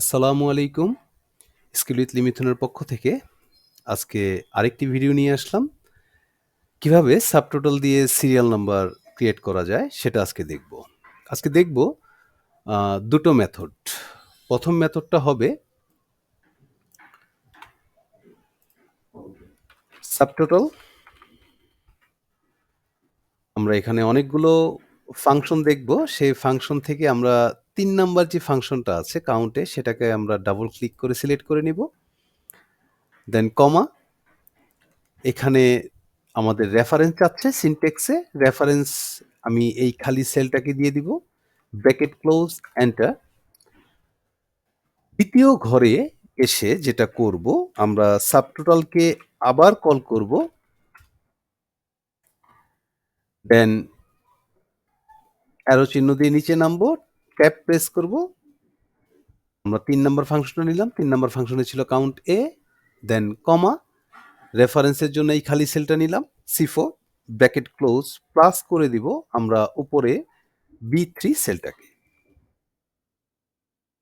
আসসালামু আলাইকুম। Skill with লিমিথনের পক্ষ থেকে আজকে আরেকটি ভিডিও নিয়ে আসলাম। কীভাবে সাবটোটাল দিয়ে সিরিয়াল নাম্বার ক্রিয়েট করা যায় সেটা আজকে দেখব। আজকে দেখব দুটো মেথড। প্রথম মেথডটা হবে সাবটোটাল আমরা এখানে অনেকগুলো ফাংশন দেখব। সেই ফাংশন থেকে আমরা ৩ নাম্বার যে ফাংশনটা আছে কাউন্টে সেটাকে আমরা ডাবল ক্লিক করে সিলেক্ট করে নিব। দেন কমা এখানে আমাদের রেফারেন্স চাচ্ছে সিনটেক্সে রেফারেন্স আমি এই খালি সেলটাকে দিয়ে দিব। Bracket close, enter. দ্বিতীয় ঘরে এসে যেটা করব আমরা সাবটোটালকে আবার কল করব। দেন অ্যারো চিহ্ন দিয়ে নিচে নামবো। ট্যাব প্রেস করব। আমরা তিন নম্বর ফাংশনটা নিলাম। তিন নম্বর ফাংশনে ছিল কাউন্ট এ, দেন কমা রেফারেন্সের জন্য এই খালি সেলটা নিলাম। সি4 ব্র্যাকেট ক্লোজ প্লাস করে দিব আমরা উপরে B three সেলটাকে।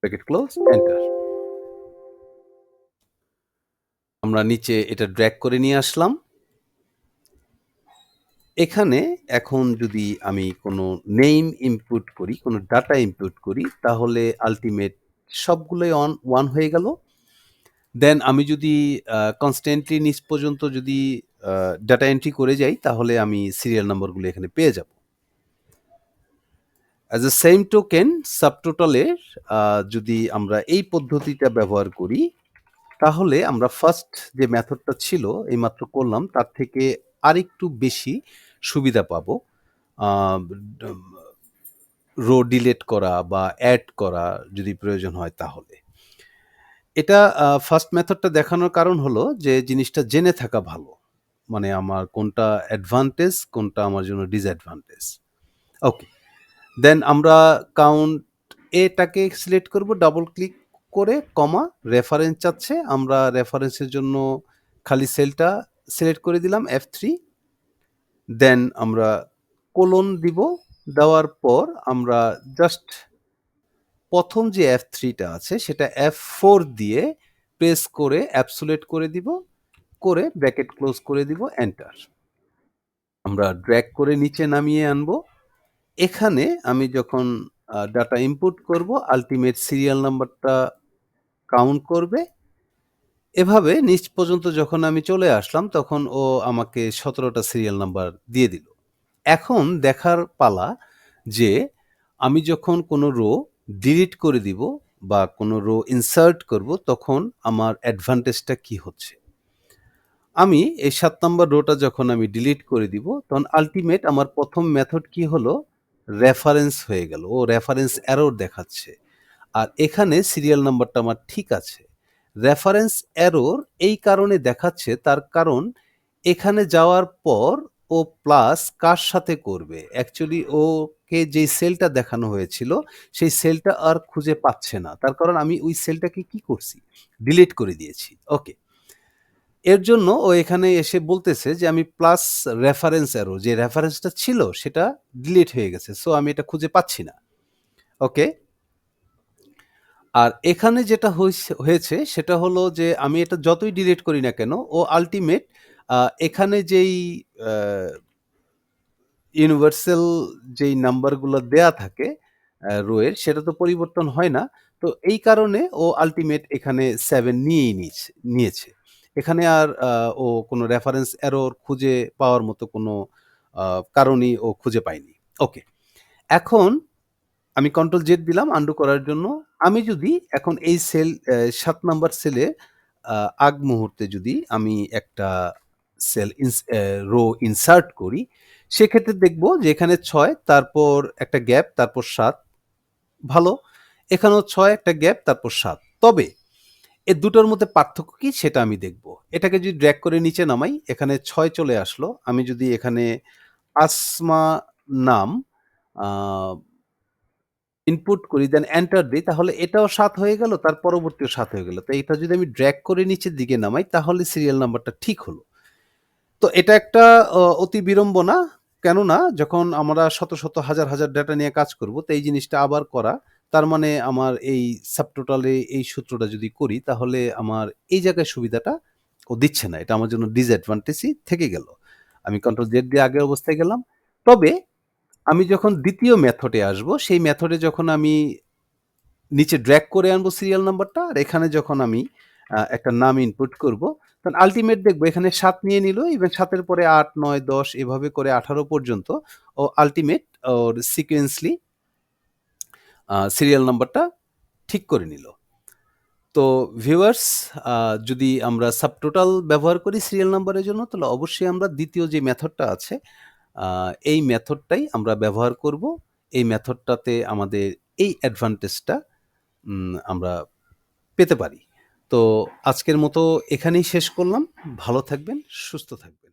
Bracket close, enter. আমরা নিচে এটা ড্র্যাগ করে নিয়ে আসলাম। এখানে এখন যদি আমি কোনো নেম ইনপুট করি, কোনো ডাটা ইনপুট করি তাহলে আলটিমেট সবগুলোই অন ওয়ান হয়ে গেল। দেন আমি যদি কনস্ট্যান্টলি নিচ পর্যন্ত যদি ডাটা এন্ট্রি করে যাই তাহলে আমি সিরিয়াল নাম্বারগুলো এখানে পেয়ে যাব। অ্যাজ এ সেম টোকেন সাবটোটালের যদি আমরা এই পদ্ধতিটা ব্যবহার করি তাহলে আমরা ফার্স্ট যে মেথডটা ছিল এইমাত্র করলাম তার থেকে আরেকটু বেশি সুবিধা পাবো। রো ডিলেট করা বা অ্যাড করা যদি প্রয়োজন হয় তাহলে। এটা ফার্স্ট মেথডটা দেখানোর কারণ হলো যে জিনিসটা জেনে থাকা ভালো। মানে আমার কোনটা অ্যাডভান্টেজ, কোনটা আমার জন্য ডিসঅ্যাডভান্টেজ। ওকে। দেন আমরা কাউন্ট এটাকে সিলেক্ট করব ডাবল ক্লিক করে কমা রেফারেন্স চাচ্ছে। আমরা রেফারেন্সের জন্য খালি সেলটা সিলেক্ট করে দিলাম F3 দেন আমরা কোলন দিব। দেওয়ার পর আমরা জাস্ট প্রথম যে F3 থ্রিটা আছে সেটা F4 দিয়ে প্রেস করে অ্যাবসোলিউট করে দিব। করে ব্র্যাকেট ক্লোজ করে দিব, এন্টার। আমরা ড্র্যাগ করে নিচে নামিয়ে আনব। এখানে আমি যখন ডাটা ইনপুট করব আলটিমেট সিরিয়াল নাম্বারটা কাউন্ট করবে। এভাবে নিচ পর্যন্ত যখন আমি চলে আসলাম, তখন ও আমাকে সতেরোটা সিরিয়াল নাম্বার দিয়ে দিল। এখন দেখার পালা যে আমি যখন কোনো রো ডিলিট করে দিব বা কোনো রো ইনসার্ট করব, তখন আমার অ্যাডভান্টেজটা কি হচ্ছে? আমি এই সাত নম্বর রোটা যখন আমি ডিলিট করে দিব, তখন আল্টিমেট আমার প্রথম মেথড কি হলো? রেফারেন্স হয়ে গেল। ও রেফারেন্স অ্যারোর দেখাচ্ছে। আর এখানে সিরিয়াল নাম্বারটা আমার ঠিক আছে। রেফারেন্স এরর এই কারণে দেখাচ্ছে তার কারণ এখানে যাওয়ার পর ও প্লাস কার সাথে করবে? অ্যাকচুয়ালি ওকে যেই সেলটা দেখানো হয়েছিল, সেই সেলটা আর খুঁজে পাচ্ছে না। তার কারণ আমি ওই সেলটাকে কি করছি? ডিলিট করে দিয়েছি। ওকে। এর জন্য ও এখানে এসে বলতেছে যে আমি প্লাস রেফারেন্স এরর যে রেফারেন্সটা ছিল, সেটা ডিলিট হয়ে গেছে। সো আমি এটা খুঁজে পাচ্ছি না। ওকে। আর এখানে যেটা হয়েছে সেটা হলো যে আমি এটা যতই ডিলিট করি না কেন, ও আল্টিমেট এখানে যেই ইউনিভার্সাল যেই নাম্বারগুলো দেয়া থাকে, আ রো এর, সেটা তো পরিবর্তন হয় না। তো এই কারণে ও আল্টিমেট এখানে 7 নিয়েই নিয়েছে নিয়েছে। এখানে আর ও কোনো রেফারেন্স এরর খুঁজে পাওয়ার মতো কোনো কারণই ও খুঁজে পায়নি। ওকে। এখন আমি কন্ট্রোল জেড দিলাম আন্ডু করার জন্য। আমি যদি এখন এই সেল সাত ৭ নাম্বার সেলে আগ মুহূর্তে যদি আমি একটা সেল রো ইনসার্ট করি, সেক্ষেত্রে দেখব যে এখানে ছয়, তারপর একটা গ্যাপ তারপর সাত ভালো। এখানেও ছয়, একটা গ্যাপ তারপর সাত তবে এ দুটোর মধ্যে পার্থক্য কি সেটা আমি দেখব। এটাকে যদি ড্র্যাক করে নিচে নামাই, এখানে ছয় চলে আসলো। আমি যদি এখানে আসমা নাম ইনপুট করি দেন এন্টার দেই তাহলে এটাও সাত হয়ে গেল তার পরবর্তীও সাত হয়ে গেল। তো এটা যদি আমি ড্র্যাগ করে নিচের দিকে নামাই তাহলে সিরিয়াল নাম্বারটা ঠিক হলো। তো এটা একটা অতি বিড়ম্বনা। কেননা যখন আমরা শত, শত হাজার, হাজার ডাটা নিয়ে কাজ করব তো এই জিনিসটা আবার করা তার মানে আমার এই সাবটোটালে এই সূত্রটা যদি করি তাহলে আমার এই জায়গায় সুবিধাটা ও দিচ্ছে না। এটা আমার জন্য ডিসঅ্যাডভান্টেজই থেকে গেল। আমি কন্ট্রোল জেড দিয়ে আগের অবস্থায় গেলাম। তবে আমি যখন দ্বিতীয় মেথডে আসব, সেই মেথডে যখন আমি নিচে ড্র্যাগ করে আনব সিরিয়াল নাম্বারটা আর এখানে যখন আমি একটা নাম ইনপুট করব, তখন আল্টিমেট দেখব এখানে ৭ নিয়ে নিল ইভেন ৭ এর পরে ৮, ৯, ১০ এভাবে করে ১৮ পর্যন্ত ও আল্টিমেট ওর সিকোয়েন্সলি সিরিয়াল নাম্বারটা ঠিক করে নিল। তো ভিউয়ার্স যদি আমরা সাবটোটাল ব্যবহার করি সিরিয়াল নাম্বারের জন্য তাহলে অবশ্যই আমরা দ্বিতীয় যে মেথডটা আছে এই মেথডটাই আমরা ব্যবহার করব। এই মেথডটাতে আমাদের এই অ্যাডভান্টেজটা আমরা পেতে পারি। তো আজকের মতো এখানেই শেষ করলাম। ভালো থাকবেন, সুস্থ থাকবেন।